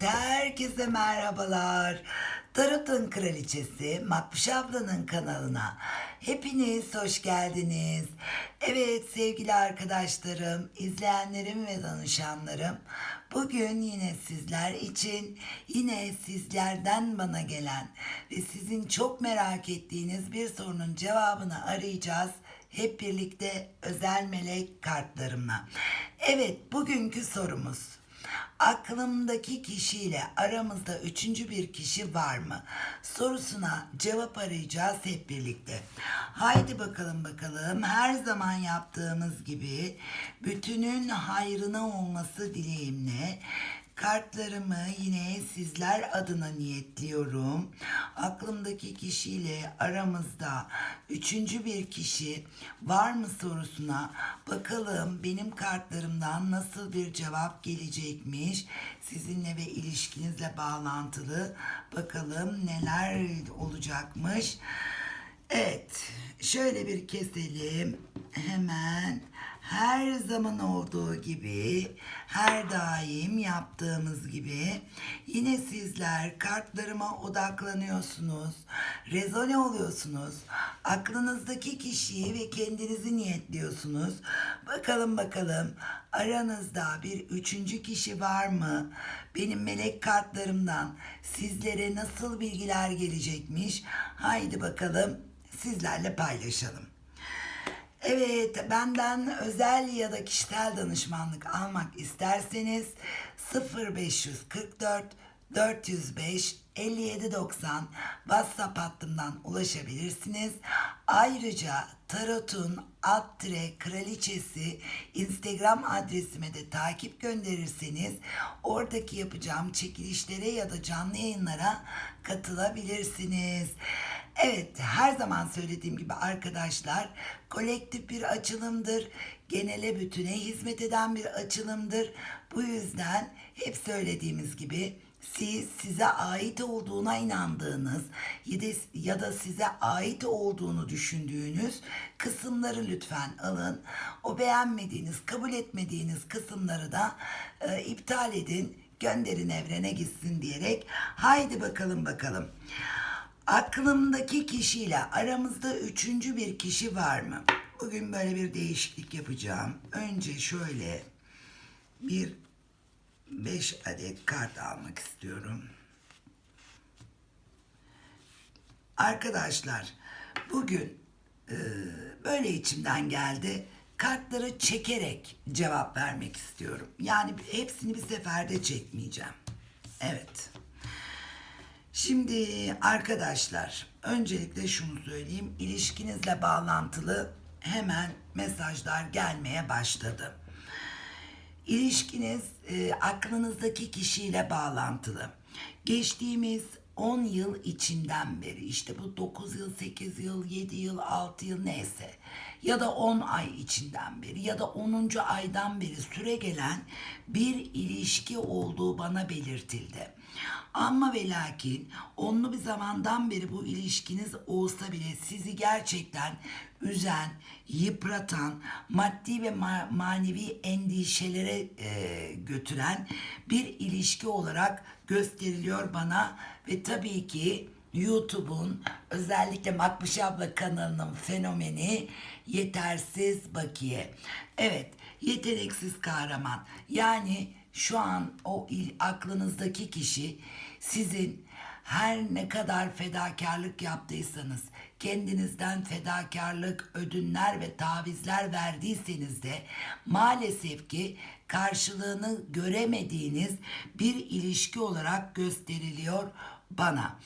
Evet, herkese merhabalar. Tarot'un Kraliçesi Makbuş ablanın kanalına hepiniz hoş geldiniz. Evet sevgili arkadaşlarım, izleyenlerim ve danışanlarım, bugün yine sizler için, yine sizlerden bana gelen ve sizin çok merak ettiğiniz bir sorunun cevabını arayacağız hep birlikte özel melek kartlarımla. Evet, bugünkü sorumuz. Aklımdaki kişiyle aramızda üçüncü bir kişi var mı? Sorusuna cevap arayacağız hep birlikte. Haydi bakalım bakalım her zaman yaptığımız gibi bütünün hayrına olması dileğimle Kartlarımı yine sizler adına niyetliyorum. Aklımdaki kişiyle aramızda üçüncü bir kişi var mı sorusuna bakalım benim kartlarımdan nasıl bir cevap gelecekmiş. Sizinle ve ilişkinizle bağlantılı bakalım neler olacakmış. Evet, şöyle bir keselim. Hemen her zaman olduğu gibi, her daim yaptığımız gibi yine sizler kartlarıma odaklanıyorsunuz, rezone oluyorsunuz. Aklınızdaki kişiyi ve kendinizi niyetliyorsunuz. Bakalım bakalım aranızda bir üçüncü kişi var mı? Benim melek kartlarımdan sizlere nasıl bilgiler gelecekmiş? Haydi bakalım sizlerle paylaşalım. Evet, benden özel ya da kişisel danışmanlık almak isterseniz 0544 405 5790 WhatsApp hattımdan ulaşabilirsiniz. Ayrıca Tarot'un alt kraliçesi Instagram adresime de takip gönderirseniz oradaki yapacağım çekilişlere ya da canlı yayınlara katılabilirsiniz. Evet her zaman söylediğim gibi arkadaşlar kolektif bir açılımdır. Genele bütüne hizmet eden bir açılımdır. Bu yüzden hep söylediğimiz gibi siz size ait olduğuna inandığınız ya da, size ait olduğunu düşündüğünüz kısımları lütfen alın. O beğenmediğiniz, kabul etmediğiniz kısımları da e, iptal edin, gönderin evrene gitsin diyerek haydi bakalım bakalım. Aklımdaki kişiyle aramızda üçüncü bir kişi var mı? Bugün böyle bir değişiklik yapacağım. Önce şöyle bir 5 adet kart almak istiyorum. Arkadaşlar bugün e, böyle içimden geldi. Kartları çekerek cevap vermek istiyorum. Yani hepsini bir seferde çekmeyeceğim. Evet. Şimdi arkadaşlar öncelikle şunu söyleyeyim. İlişkinizle bağlantılı hemen mesajlar gelmeye başladı. İlişkiniz e, aklınızdaki kişiyle bağlantılı. Geçtiğimiz 10 yıl içinden beri işte bu 9 yıl, 8 yıl, 7 yıl, 6 yıl neyse ya da 10 ay içinden beri ya da 10. aydan beri süre gelen bir ilişki olduğu bana belirtildi. Ama ve lakin onlu bir zamandan beri bu ilişkiniz olsa bile sizi gerçekten üzen, yıpratan, maddi ve ma- manevi endişelere e, götüren bir ilişki olarak gösteriliyor bana ve tabii ki YouTube'un özellikle Makbuş abla kanalının fenomeni yetersiz bakiye. Evet, yeteneksiz kahraman. Yani şu an o il, aklınızdaki kişi sizin her ne kadar fedakarlık yaptıysanız, kendinizden fedakarlık, ödünler ve tavizler verdiyseniz de maalesef ki karşılığını göremediğiniz bir ilişki olarak gösteriliyor bana.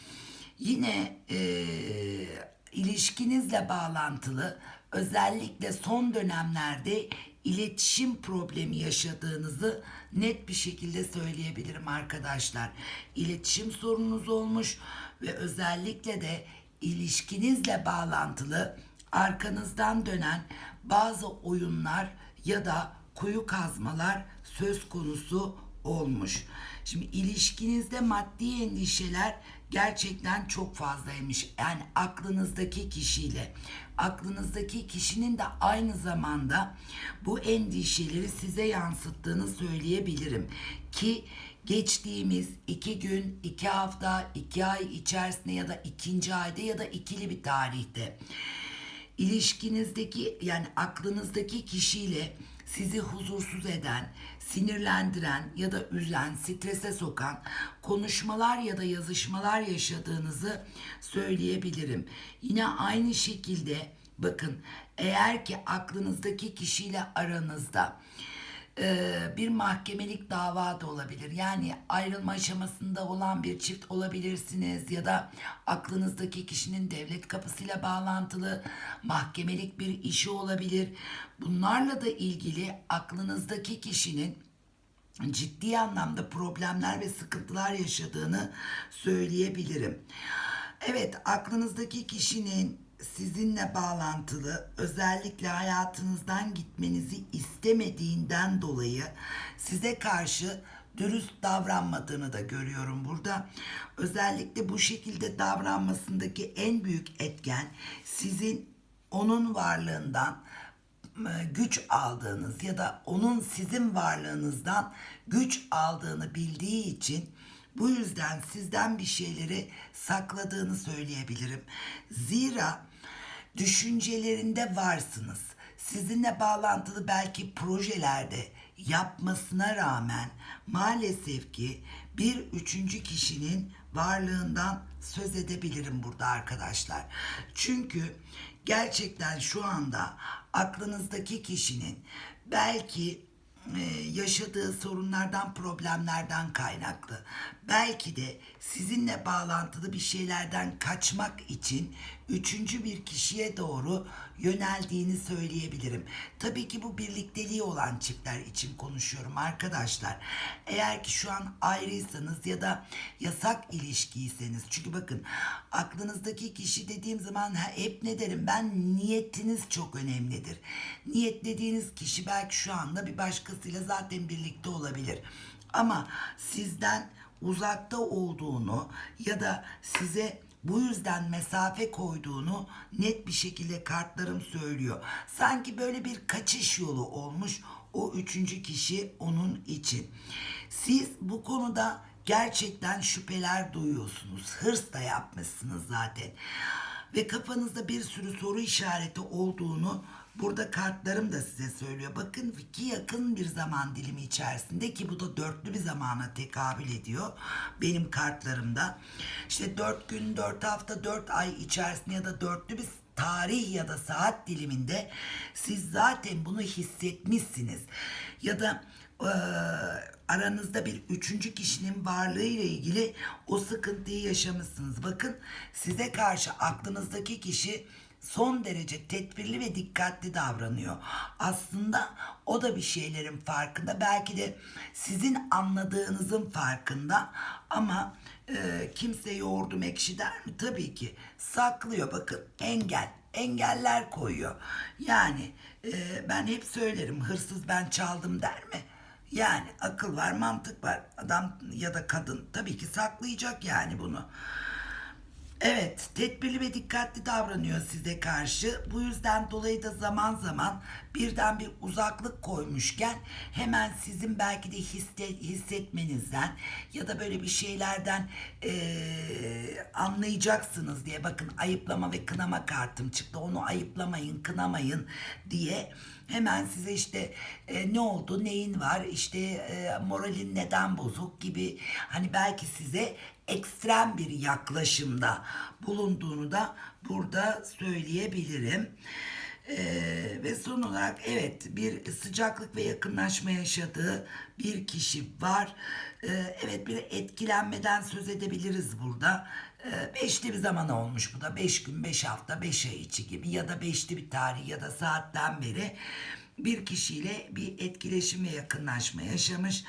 Yine eee ilişkinizle bağlantılı özellikle son dönemlerde iletişim problemi yaşadığınızı net bir şekilde söyleyebilirim arkadaşlar. İletişim sorununuz olmuş ve özellikle de ilişkinizle bağlantılı arkanızdan dönen bazı oyunlar ya da kuyu kazmalar söz konusu olmuş. Şimdi ilişkinizde maddi endişeler gerçekten çok fazlaymış. Yani aklınızdaki kişiyle aklınızdaki kişinin de aynı zamanda bu endişeleri size yansıttığını söyleyebilirim. Ki geçtiğimiz iki gün, iki hafta, iki ay içerisinde ya da ikinci ayda ya da ikili bir tarihte ilişkinizdeki yani aklınızdaki kişiyle sizi huzursuz eden, sinirlendiren ya da üzen, strese sokan konuşmalar ya da yazışmalar yaşadığınızı söyleyebilirim. Yine aynı şekilde bakın eğer ki aklınızdaki kişiyle aranızda e, bir mahkemelik dava da olabilir. Yani ayrılma aşamasında olan bir çift olabilirsiniz ya da aklınızdaki kişinin devlet kapısıyla bağlantılı mahkemelik bir işi olabilir. Bunlarla da ilgili aklınızdaki kişinin ciddi anlamda problemler ve sıkıntılar yaşadığını söyleyebilirim. Evet, aklınızdaki kişinin sizinle bağlantılı özellikle hayatınızdan gitmenizi istemediğinden dolayı size karşı dürüst davranmadığını da görüyorum burada. Özellikle bu şekilde davranmasındaki en büyük etken sizin onun varlığından e, güç aldığınız ya da onun sizin varlığınızdan güç aldığını bildiği için bu yüzden sizden bir şeyleri sakladığını söyleyebilirim. Zira düşüncelerinde varsınız. Sizinle bağlantılı belki projelerde yapmasına rağmen maalesef ki bir üçüncü kişinin varlığından söz edebilirim burada arkadaşlar. Çünkü gerçekten şu anda aklınızdaki kişinin belki e, yaşadığı sorunlardan, problemlerden kaynaklı. Belki de sizinle bağlantılı bir şeylerden kaçmak için üçüncü bir kişiye doğru yöneldiğini söyleyebilirim. Tabii ki bu birlikteliği olan çiftler için konuşuyorum arkadaşlar. Eğer ki şu an ayrıysanız ya da yasak ilişkiyseniz çünkü bakın aklınızdaki kişi dediğim zaman hep ne derim ben niyetiniz çok önemlidir. Niyet dediğiniz kişi belki şu anda bir başkasıyla zaten birlikte olabilir. Ama sizden uzakta olduğunu ya da size bu yüzden mesafe koyduğunu net bir şekilde kartlarım söylüyor. Sanki böyle bir kaçış yolu olmuş o üçüncü kişi onun için. Siz bu konuda gerçekten şüpheler duyuyorsunuz. Hırs da yapmışsınız zaten. Ve kafanızda bir sürü soru işareti olduğunu Burada kartlarım da size söylüyor. Bakın iki yakın bir zaman dilimi içerisinde ki bu da dörtlü bir zamana tekabül ediyor. Benim kartlarımda. İşte dört gün, dört hafta, dört ay içerisinde ya da dörtlü bir tarih ya da saat diliminde siz zaten bunu hissetmişsiniz. Ya da e, aranızda bir üçüncü kişinin varlığı ile ilgili o sıkıntıyı yaşamışsınız. Bakın size karşı aklınızdaki kişi son derece tedbirli ve dikkatli davranıyor. Aslında o da bir şeylerin farkında. Belki de sizin anladığınızın farkında ama e, kimse yoğurdum ekşi der mi? Tabii ki saklıyor. Bakın engel engeller koyuyor. Yani e, ben hep söylerim hırsız ben çaldım der mi? Yani akıl var, mantık var. Adam ya da kadın tabii ki saklayacak yani bunu. Evet, tedbirli ve dikkatli davranıyor size karşı. Bu yüzden dolayı da zaman zaman birden bir uzaklık koymuşken hemen sizin belki de hisse, hissetmenizden ya da böyle bir şeylerden ee, anlayacaksınız diye bakın ayıplama ve kınama kartım çıktı. Onu ayıplamayın, kınamayın diye hemen size işte e, ne oldu, neyin var, işte e, moralin neden bozuk gibi hani belki size ekstrem bir yaklaşımda bulunduğunu da burada söyleyebilirim. Ee, ve son olarak evet bir sıcaklık ve yakınlaşma yaşadığı bir kişi var. Ee, evet bir etkilenmeden söz edebiliriz burada. Ee, beşli bir zaman olmuş bu da. Beş gün, beş hafta, beş ay içi gibi ya da beşli bir tarih ya da saatten beri bir kişiyle bir etkileşim ve yakınlaşma yaşamış.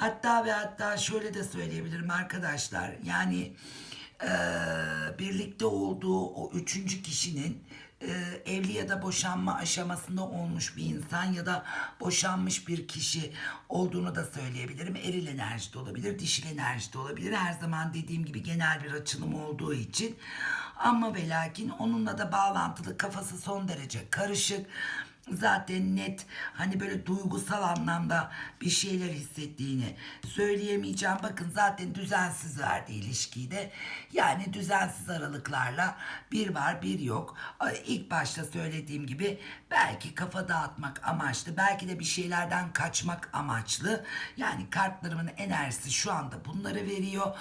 Hatta ve hatta şöyle de söyleyebilirim arkadaşlar. Yani e, birlikte olduğu o üçüncü kişinin e, evli ya da boşanma aşamasında olmuş bir insan ya da boşanmış bir kişi olduğunu da söyleyebilirim. Eril enerji de olabilir, dişil enerji de olabilir. Her zaman dediğim gibi genel bir açılım olduğu için. Ama ve lakin onunla da bağlantılı kafası son derece karışık zaten net hani böyle duygusal anlamda bir şeyler hissettiğini söyleyemeyeceğim. Bakın zaten düzensiz verdi ilişkiyi de. Yani düzensiz aralıklarla bir var bir yok. İlk başta söylediğim gibi belki kafa dağıtmak amaçlı, belki de bir şeylerden kaçmak amaçlı. Yani kartlarımın enerjisi şu anda bunları veriyor.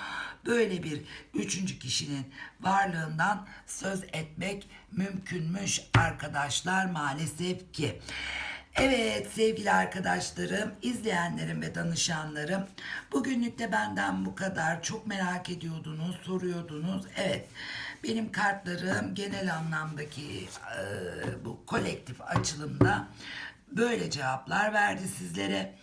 Böyle bir üçüncü kişinin varlığından söz etmek mümkünmüş arkadaşlar maalesef ki. Evet sevgili arkadaşlarım, izleyenlerim ve danışanlarım. Bugünlük de benden bu kadar. Çok merak ediyordunuz, soruyordunuz. Evet benim kartlarım genel anlamdaki e, bu kolektif açılımda böyle cevaplar verdi sizlere.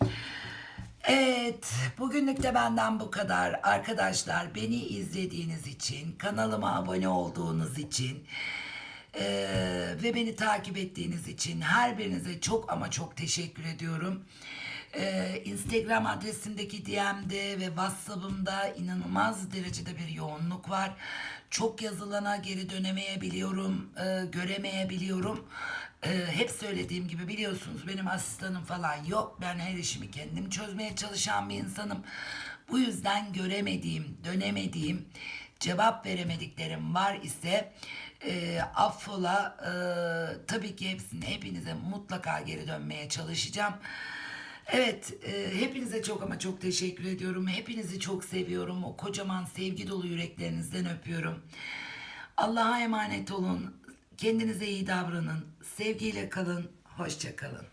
Evet, bugünlük de benden bu kadar. Arkadaşlar beni izlediğiniz için, kanalıma abone olduğunuz için eee, ve beni takip ettiğiniz için her birinize çok ama çok teşekkür ediyorum. Eee, Instagram adresimdeki DM'de ve WhatsApp'ımda inanılmaz derecede bir yoğunluk var. Çok yazılana geri dönemeyebiliyorum, eee, göremeyebiliyorum. Ee, hep söylediğim gibi biliyorsunuz benim asistanım falan yok. Ben her işimi kendim çözmeye çalışan bir insanım. Bu yüzden göremediğim, dönemediğim, cevap veremediklerim var ise e, affola e, tabii ki hepsini hepinize mutlaka geri dönmeye çalışacağım. Evet, e, hepinize çok ama çok teşekkür ediyorum. Hepinizi çok seviyorum. O kocaman sevgi dolu yüreklerinizden öpüyorum. Allah'a emanet olun. Kendinize iyi davranın. Sevgiyle kalın. Hoşça kalın.